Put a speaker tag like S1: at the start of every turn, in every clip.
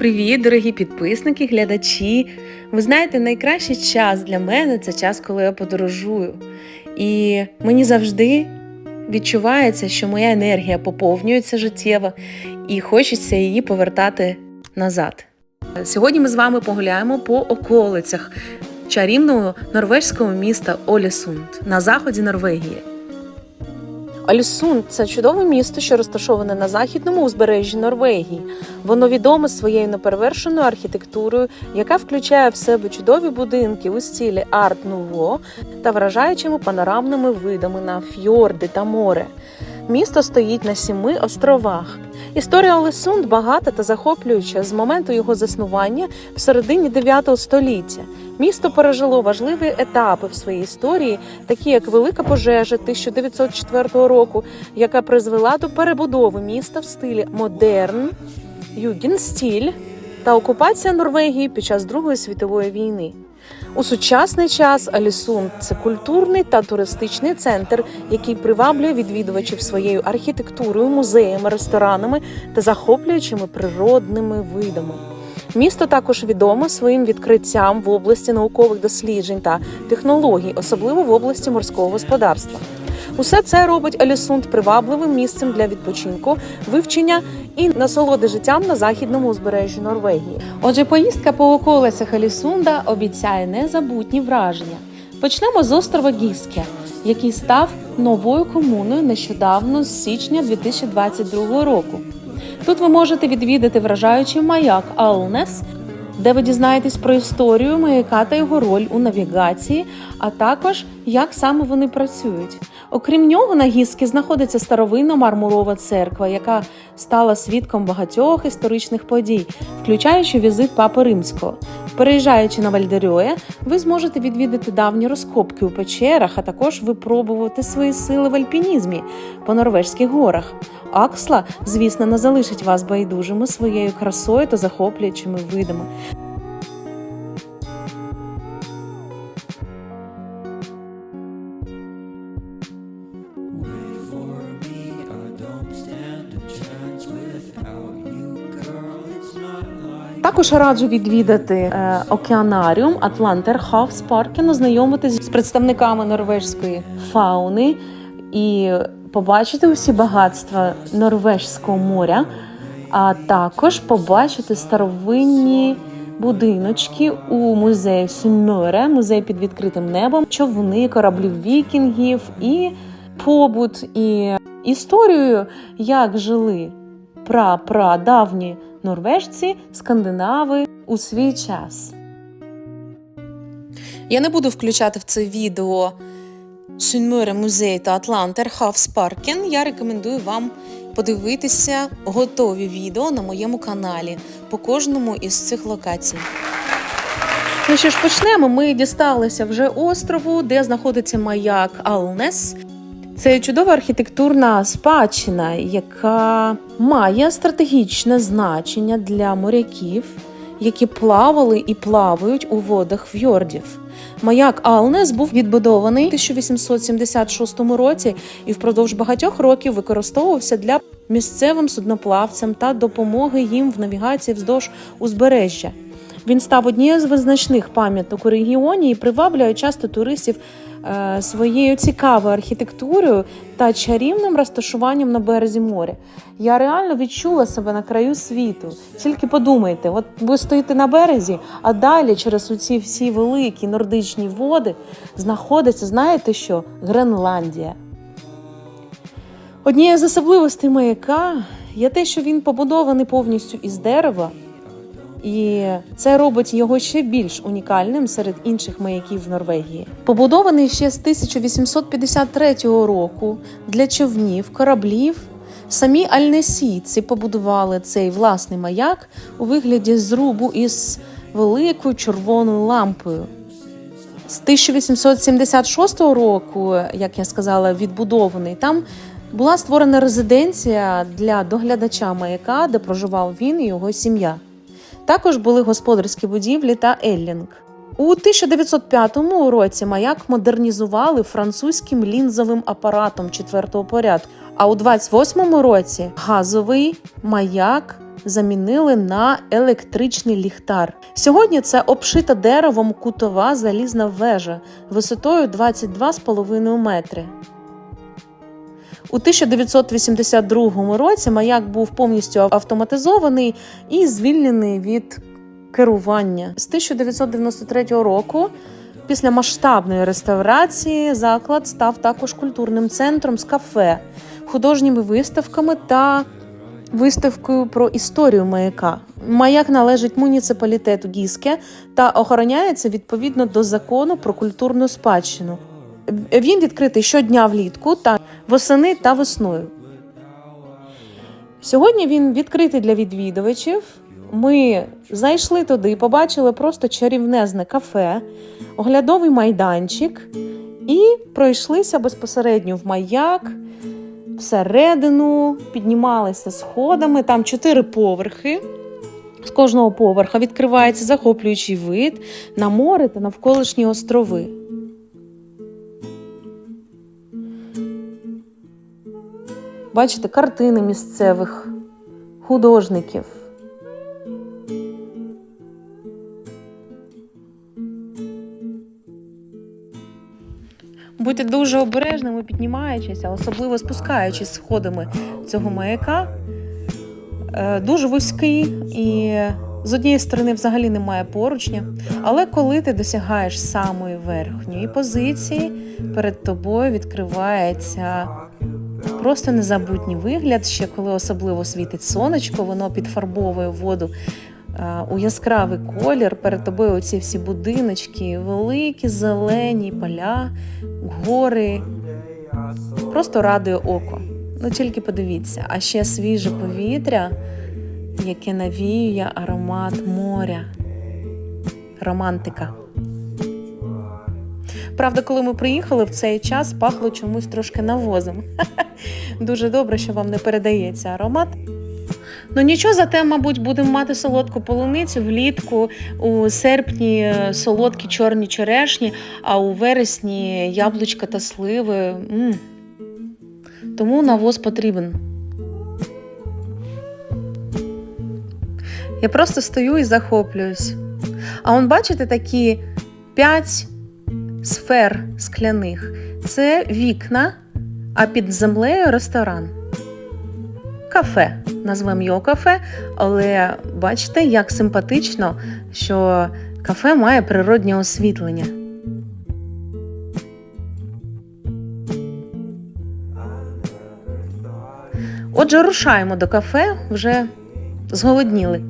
S1: Привіт, дорогі підписники, глядачі. Ви знаєте, найкращий час для мене це час, коли я подорожую. І мені завжди відчувається, що моя енергія поповнюється життєво і хочеться її повертати назад. Сьогодні ми з вами погуляємо по околицях чарівного норвезького міста Олісунд на заході Норвегії. Олісунд це чудове місто, що розташоване на західному узбережжі Норвегії. Воно відоме своєю неперевершеною архітектурою, яка включає в себе чудові будинки у стилі арт-нуво та вражаючими панорамними видами на фьорди та море. Місто стоїть на сіми островах. Історія Олесунд багата та захоплююча з моменту його заснування в середині 9 століття. Місто пережило важливі етапи в своїй історії, такі як велика пожежа 1904 року, яка призвела до перебудови міста в стилі модерн, югенстіль та окупація Норвегії під час Другої світової війни. У сучасний час Алісунд це культурний та туристичний центр, який приваблює відвідувачів своєю архітектурою, музеями, ресторанами та захоплюючими природними видами. Місто також відоме своїм відкриттям в області наукових досліджень та технологій, особливо в області морського господарства. Усе це робить Алісунд привабливим місцем для відпочинку, вивчення і насолоди життям на західному узбережжі Норвегії. Отже, поїздка по околицях Алісунда обіцяє незабутні враження. Почнемо з острова Гіске, який став новою комуною нещодавно з січня 2022 року. Тут ви можете відвідати вражаючий маяк Алнес, де ви дізнаєтесь про історію маяка та його роль у навігації, а також як саме вони працюють. Окрім нього, на гіскі знаходиться старовинна мармурова церква, яка стала свідком багатьох історичних подій, включаючи візит папи римського. Переїжджаючи на Вальдерьоє, ви зможете відвідати давні розкопки у печерах, а також випробувати свої сили в альпінізмі по норвежських горах. Аксла, звісно, не залишить вас байдужими своєю красою та захоплюючими видами. Також раджу відвідати е, океанаріум Атлантер Хавс Паркен, ознайомитись з представниками норвежської фауни і побачити усі багатства норвежського моря, а також побачити старовинні будиночки у музеї Сюммере, музей під відкритим небом, човни, кораблів вікінгів і побут. І історію, як жили пра-пра-давні норвежці, скандинави у свій час. Я не буду включати в це відео Сюнмюре музей та Атлантер Хавспаркен. Я рекомендую вам подивитися готові відео на моєму каналі по кожному із цих локацій. Ну що ж, почнемо. Ми дісталися вже острову, де знаходиться маяк Алнес. Це чудова архітектурна спадщина, яка має стратегічне значення для моряків, які плавали і плавають у водах фьордів. Маяк Алнес був відбудований у 1876 році і впродовж багатьох років використовувався для місцевим судноплавцям та допомоги їм в навігації вздовж узбережжя. Він став однією з визначних пам'яток у регіоні і приваблює часто туристів своєю цікавою архітектурою та чарівним розташуванням на березі моря. Я реально відчула себе на краю світу. Тільки подумайте, от ви стоїте на березі, а далі через оці всі великі нордичні води знаходиться, знаєте що? Гренландія. Однією з особливостей маяка є те, що він побудований повністю із дерева. І це робить його ще більш унікальним серед інших маяків в Норвегії. Побудований ще з 1853 року для човнів, кораблів. Самі альнесійці побудували цей власний маяк у вигляді зрубу із великою червоною лампою. З 1876 року, як я сказала, відбудований там була створена резиденція для доглядача маяка, де проживав він і його сім'я. Також були господарські будівлі та Еллінг. У 1905 році маяк модернізували французьким лінзовим апаратом четвертого порядку. А у 28-му році газовий маяк замінили на електричний ліхтар. Сьогодні це обшита деревом кутова залізна вежа висотою 22,5 метри. У 1982 році маяк був повністю автоматизований і звільнений від керування. З 1993 року, після масштабної реставрації, заклад став також культурним центром з кафе, художніми виставками та виставкою про історію маяка. Маяк належить муніципалітету Гіске та охороняється відповідно до закону про культурну спадщину. Він відкритий щодня влітку та восени та весною. Сьогодні він відкритий для відвідувачів. Ми зайшли туди, побачили просто чарівнезне кафе, оглядовий майданчик і пройшлися безпосередньо в маяк, всередину, піднімалися сходами. Там чотири поверхи. З кожного поверха відкривається захоплюючий вид на море та навколишні острови. Бачите картини місцевих художників. Будьте дуже обережними, піднімаючись, а особливо спускаючись сходами цього маяка. Е, Дуже вузький і з однієї сторони взагалі немає поручня. Але коли ти досягаєш самої верхньої позиції, перед тобою відкривається просто незабутній вигляд. Ще коли особливо світить сонечко, воно підфарбовує воду е, у яскравий колір. Перед тобою оці всі будиночки, великі зелені поля, гори. Просто радує око. Ну тільки подивіться, а ще свіже повітря, яке навіює аромат моря. Романтика. Правда, коли ми приїхали в цей час, пахло чомусь трошки навозом. Дуже добре, що вам не передається аромат. Ну нічого, зате, мабуть, будемо мати солодку полуницю влітку, у серпні е, солодкі чорні черешні, а у вересні яблучка та сливи. м Тому навоз потрібен. Я просто стою і захоплююсь. А он, бачите, такі п'ять сфер скляних. Це вікна, а під землею ресторан. Кафе. Назвемо його кафе, але бачите, як симпатично, що кафе має природнє освітлення. Отже, рушаємо до кафе, вже зголодніли.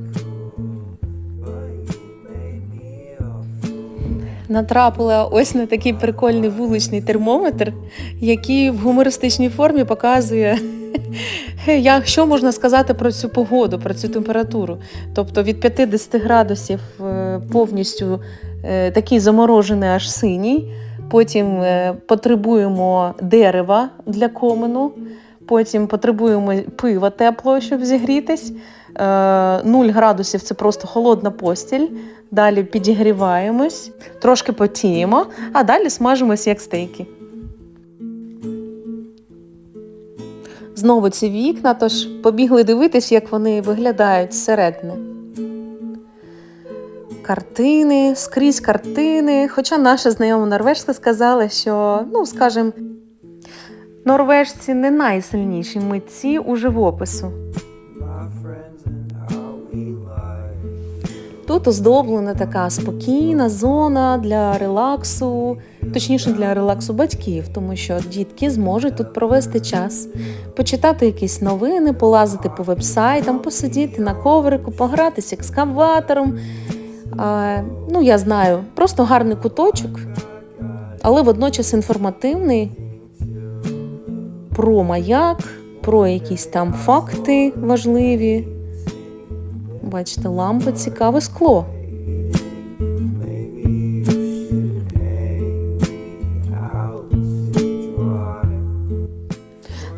S1: Натрапила ось на такий прикольний вуличний термометр, який в гумористичній формі показує, що можна сказати про цю погоду, про цю температуру. Тобто від 50 градусів е, повністю е, такий заморожений аж синій. Потім е, потребуємо дерева для комену, потім потребуємо пива теплого, щоб зігрітись. 0 градусів це просто холодна постіль. Далі підігріваємось, трошки потіємо, а далі смажимось як стейки. Знову ці вікна, тож побігли дивитись, як вони виглядають зсередини. Картини, скрізь картини. Хоча наша знайома норвежка сказала, що, ну, скажімо, норвежці не найсильніші митці у живопису. Тут оздоблена така спокійна зона для релаксу, точніше для релаксу батьків, тому що дітки зможуть тут провести час, почитати якісь новини, полазити по вебсайтам, посидіти на коврику, погратися екскаватором. А, ну, я знаю, просто гарний куточок, але водночас інформативний про маяк, про якісь там факти важливі. Бачите, лампа цікаве скло.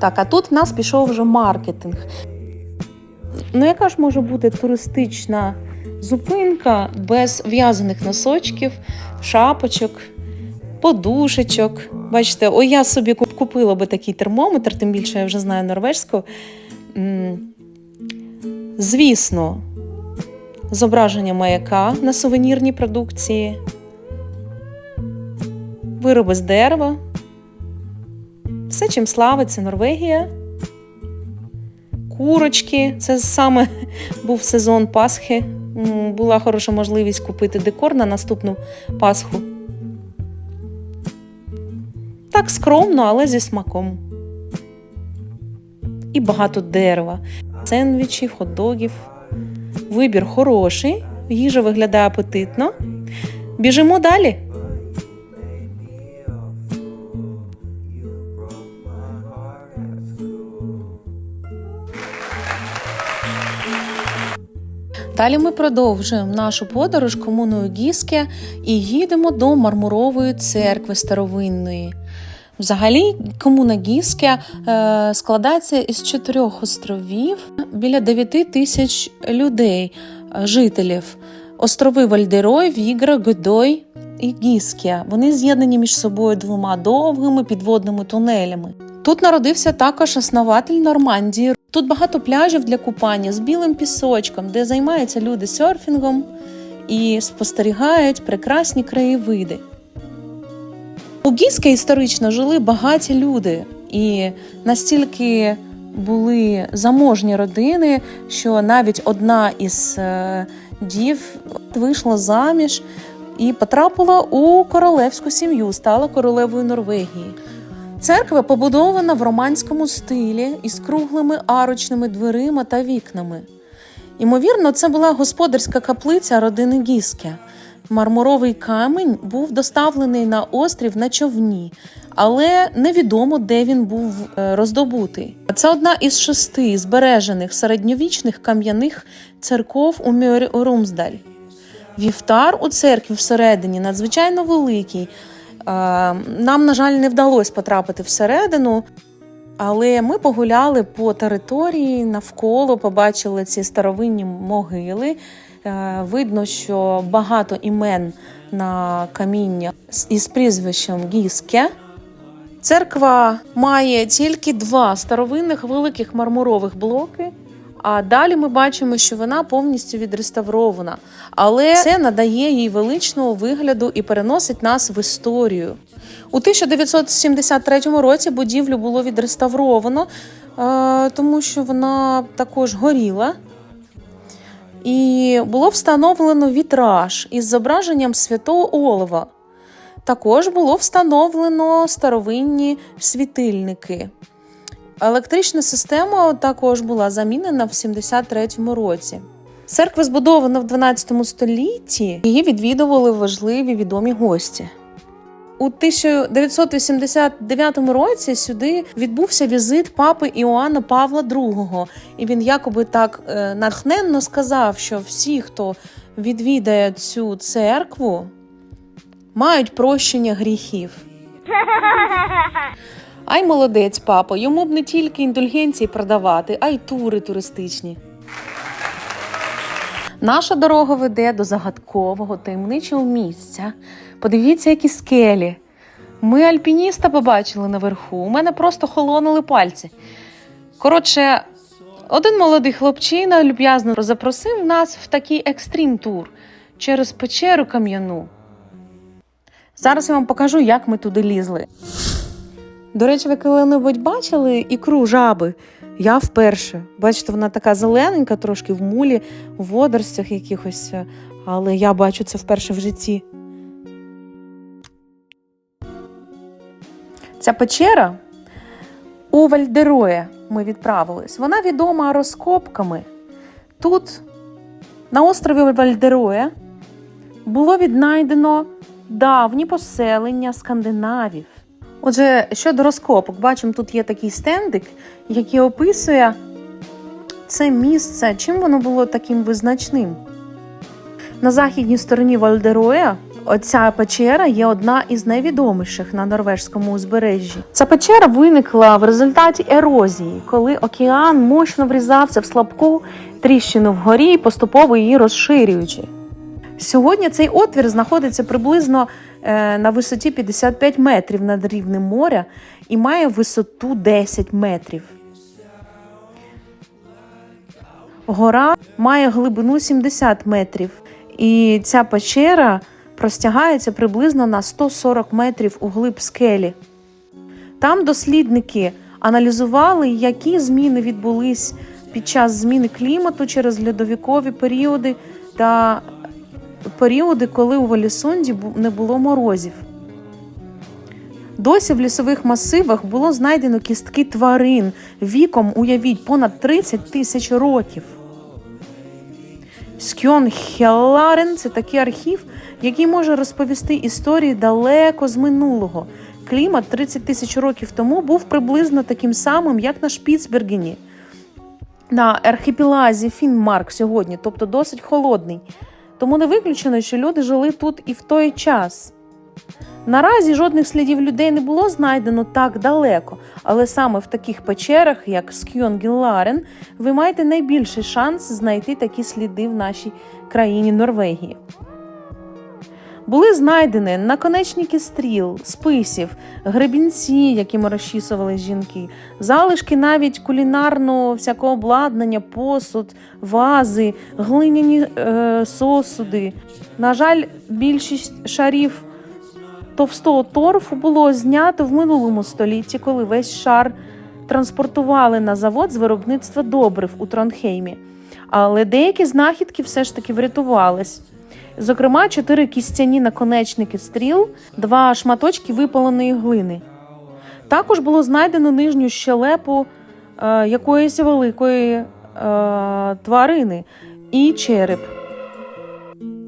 S1: Так, а тут в нас пішов вже маркетинг. Ну, яка ж може бути туристична зупинка без в'язаних носочків, шапочок, подушечок. Бачите, о, я собі купила би такий термометр, тим більше я вже знаю норвежську. Звісно, зображення маяка на сувенірній продукції, вироби з дерева. Все, чим славиться Норвегія. Курочки. Це саме був сезон Пасхи. Була хороша можливість купити декор на наступну Пасху. Так скромно, але зі смаком. І багато дерева, сендвічів, хот-догів. Вибір хороший, їжа виглядає апетитно. Біжимо далі. Далі ми продовжуємо нашу подорож комуною Гіске і їдемо до Мармурової церкви старовинної. Взагалі, комуна Гіске складається із чотирьох островів біля 9 тисяч людей, е, жителів. Острови Вальдерой, Вігра, Годой і Гіске. Вони з'єднані між собою двома довгими підводними тунелями. Тут народився також основатель Нормандії. Тут багато пляжів для купання з білим пісочком, де займаються люди серфінгом і спостерігають прекрасні краєвиди. У Гіске історично жили багаті люди, і настільки були заможні родини, що навіть одна із е, дів вийшла заміж і потрапила у королевську сім'ю, стала королевою Норвегії. Церква побудована в романському стилі із круглими арочними дверима та вікнами. Ймовірно, це була господарська каплиця родини Гіске. Мармуровий камінь був доставлений на острів на човні, але невідомо, де він був е, роздобутий. Це одна із шести збережених середньовічних кам'яних церков у Мьорі. Вівтар у церкві всередині надзвичайно великий. Е, Нам, на жаль, не вдалося потрапити всередину, але ми погуляли по території навколо, побачили ці старовинні могили. Е, Видно, що багато імен на каміння із прізвищем Гіске. Церква має тільки два старовинних великих мармурових блоки. А далі ми бачимо, що вона повністю відреставрована, але це надає їй величного вигляду і переносить нас в історію. У 1973 році будівлю було відреставровано, е, тому що вона також горіла. І було встановлено вітраж із зображенням святого Олова. Також було встановлено старовинні світильники. Електрична система також була замінена в 73-му році. Церква збудована в 12 столітті. Її відвідували важливі відомі гості. У 1989 році сюди відбувся візит папи Іоанна Павла II, і він якоби так е, натхненно сказав, що всі, хто відвідає цю церкву, мають прощення гріхів. Ай, молодець, папа, йому б не тільки індульгенції продавати, а й тури туристичні. Наша дорога веде до загадкового таємничого місця. Подивіться, які скелі. Ми альпініста побачили наверху. У мене просто холонули пальці. Коротше, один молодий хлопчина люб'язно запросив нас в такий екстрім тур через печеру кам'яну. Зараз я вам покажу, як ми туди лізли. До речі, ви коли-небудь бачили ікру жаби? Я вперше. Бачите, вона така зелененька, трошки в мулі, в водоростях якихось, е, але я бачу це вперше в житті. Ця печера у Вальдероє ми відправились. Вона відома розкопками. Тут, на острові Вальдероє, було віднайдено давні поселення скандинавів. Отже, щодо розкопок, бачимо, тут є такий стендик, який описує це місце, чим воно було таким визначним. На західній стороні Вальдероя оця печера є одна із найвідоміших на норвежському узбережжі. Ця печера виникла в результаті ерозії, коли океан мощно врізався в слабку тріщину вгорі, поступово її розширюючи. Сьогодні цей отвір знаходиться приблизно на висоті 55 метрів над рівнем моря і має висоту 10 метрів. Гора має глибину 70 метрів, і ця печера простягається приблизно на 140 метрів у глиб скелі. Там дослідники аналізували, які зміни відбулись під час зміни клімату через льодовікові періоди та періоди, коли у Валісунді бу- не було морозів. Досі в лісових масивах було знайдено кістки тварин віком, уявіть, понад 30 тисяч років. Скьон Хелларен це такий архів, який може розповісти історії далеко з минулого. Клімат 30 тисяч років тому був приблизно таким самим, як на Шпіцбергені, на архіпелазі Фінмарк сьогодні, тобто досить холодний. Тому не виключено, що люди жили тут і в той час. Наразі жодних слідів людей не було знайдено так далеко, але саме в таких печерах, як Скьонгіларен, ви маєте найбільший шанс знайти такі сліди в нашій країні Норвегії. Були знайдені наконечники стріл, списів, гребінці, якими розчісували жінки, залишки навіть кулінарного всякого обладнання, посуд, вази, глиняні е, сосуди. На жаль, більшість шарів товстого торфу було знято в минулому столітті, коли весь шар транспортували на завод з виробництва добрив у Тронхеймі. Але деякі знахідки все ж таки врятувались. Зокрема, чотири кістяні наконечники стріл, два шматочки випаленої глини. Також було знайдено нижню щелепу е, якоїсь великої е, тварини і череп.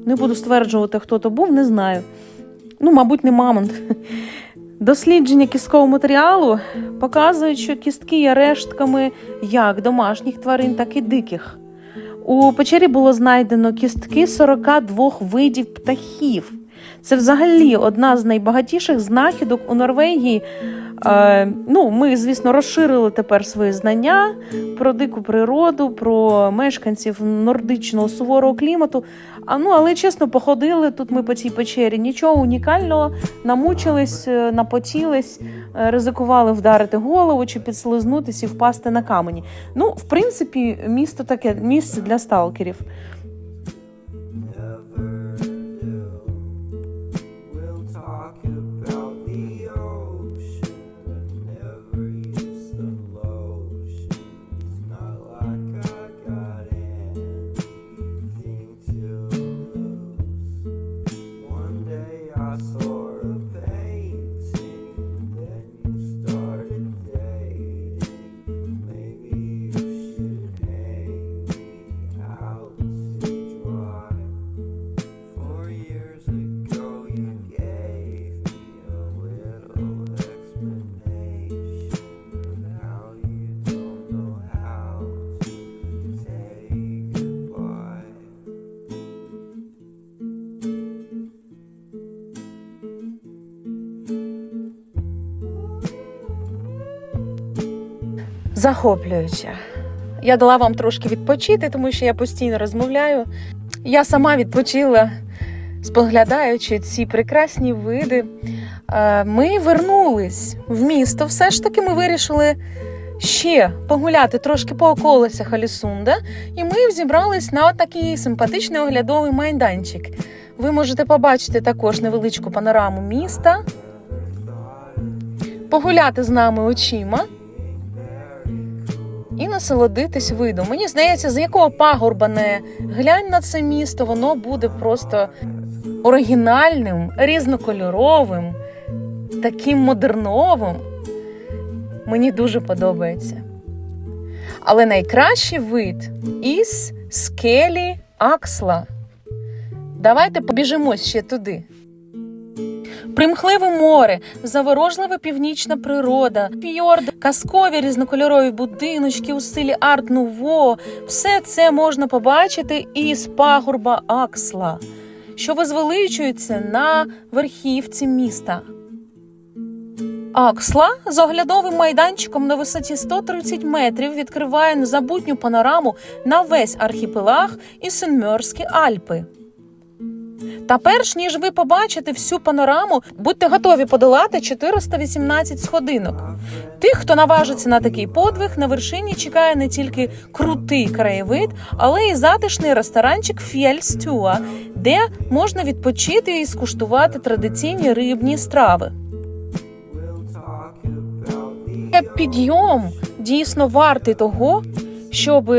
S1: Не буду стверджувати, хто то був, не знаю. Ну, мабуть, не мамонт. Дослідження кісткового матеріалу показують, що кістки є рештками як домашніх тварин, так і диких. У печері було знайдено кістки 42 видів птахів. Це взагалі одна з найбагатіших знахідок у Норвегії. Е, ну, ми, звісно, розширили тепер свої знання про дику природу, про мешканців нордичного суворого клімату. А ну, але чесно, походили тут ми по цій печері. Нічого унікального, намучились, е, напотілись, е, ризикували вдарити голову чи підслизнутись і впасти на камені. Ну, в принципі, місто таке місце для сталкерів. Захоплююче. Я дала вам трошки відпочити, тому що я постійно розмовляю. Я сама відпочила, споглядаючи ці прекрасні види. Е, Ми вернулись в місто. Все ж таки ми вирішили ще погуляти трошки по околицях Алісунда, і ми зібрались на такий симпатичний оглядовий майданчик. Ви можете побачити також невеличку панораму міста, погуляти з нами очима і насолодитись видом. Мені здається, з якого пагорба не глянь на це місто, воно буде просто оригінальним, різнокольоровим, таким модерновим. Мені дуже подобається. Але найкращий вид із скелі Аксла. Давайте побіжимось ще туди. Примхливе море, заворожлива північна природа, фьорди, казкові різнокольорові будиночки у стилі арт-нуво. Все це можна побачити із пагорба Аксла, що возвеличується на верхівці міста. Аксла з оглядовим майданчиком на висоті 130 метрів відкриває незабутню панораму на весь архіпелаг і Сенмерські Альпи. Та перш ніж ви побачите всю панораму, будьте готові подолати 418 сходинок. Тих, хто наважиться на такий подвиг, на вершині чекає не тільки крутий краєвид, але й затишний ресторанчик Фєльстюа, де можна відпочити і скуштувати традиційні рибні страви. Підйом дійсно вартий того, щоб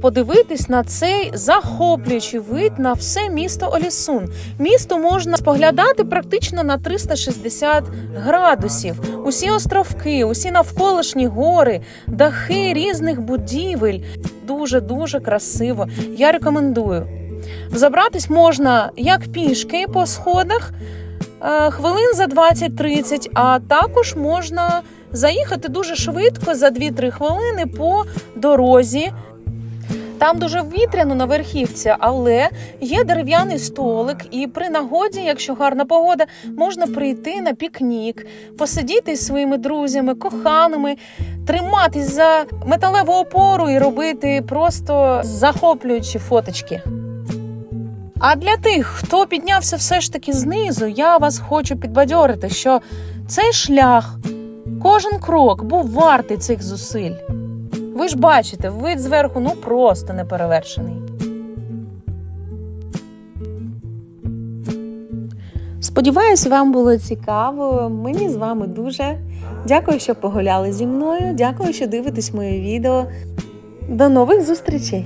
S1: подивитись на цей захоплюючий вид на все місто Олісун. Місто можна споглядати практично на 360 градусів. Усі островки, усі навколишні гори, дахи різних будівель. Дуже дуже красиво. Я рекомендую. Забратись можна як пішки по сходах, е, хвилин за 20-30, а також можна заїхати дуже швидко за 2-3 хвилини по дорозі. Там дуже вітряно на верхівці, але є дерев'яний столик, і при нагоді, якщо гарна погода, можна прийти на пікнік, посидіти зі своїми друзями, коханими, триматись за металеву опору і робити просто захоплюючі фоточки. А для тих, хто піднявся все ж таки знизу, я вас хочу підбадьорити, що цей шлях, кожен крок був вартий цих зусиль. Ви ж бачите, вид зверху ну просто неперевершений. Сподіваюсь, вам було цікаво. Мені з вами дуже. Дякую, що погуляли зі мною. Дякую, що дивитесь моє відео. До нових зустрічей!